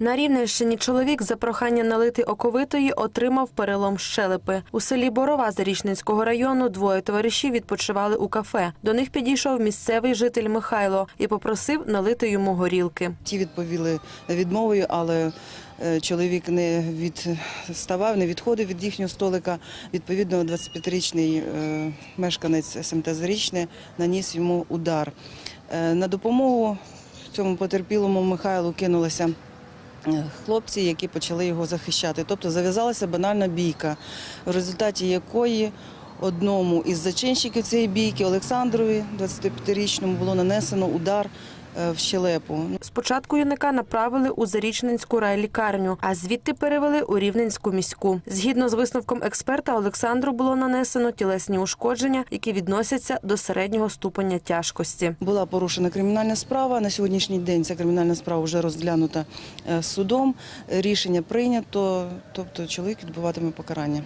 На Рівненщині чоловік за прохання налити оковитої отримав перелом щелепи. У селі Борова Зарічненського району двоє товаришів відпочивали у кафе. До них підійшов місцевий житель Михайло і попросив налити йому горілки. Ті відповіли відмовою, але е, чоловік не відставав, не відходив від їхнього столика. Відповідно, 25-річний е, мешканець СМТ Зарічне наніс йому удар. Е, На допомогу цьому потерпілому Михайлу кинулися е, хлопці, які почали його захищати. Тобто зав'язалася банальна бійка, в результаті якої одному із зачинщиків цієї бійки, Олександрові, 25-річному, було нанесено удар в щелепу. Спочатку юнака направили у Зарічненську райлікарню, а звідти перевели у Рівненську міську. Згідно з висновком експерта, Олександру було нанесено тілесні ушкодження, які відносяться до середнього ступеня тяжкості. Була порушена кримінальна справа. На сьогоднішній день ця кримінальна справа вже розглянута е, судом. Рішення прийнято, тобто чоловік відбуватиме покарання.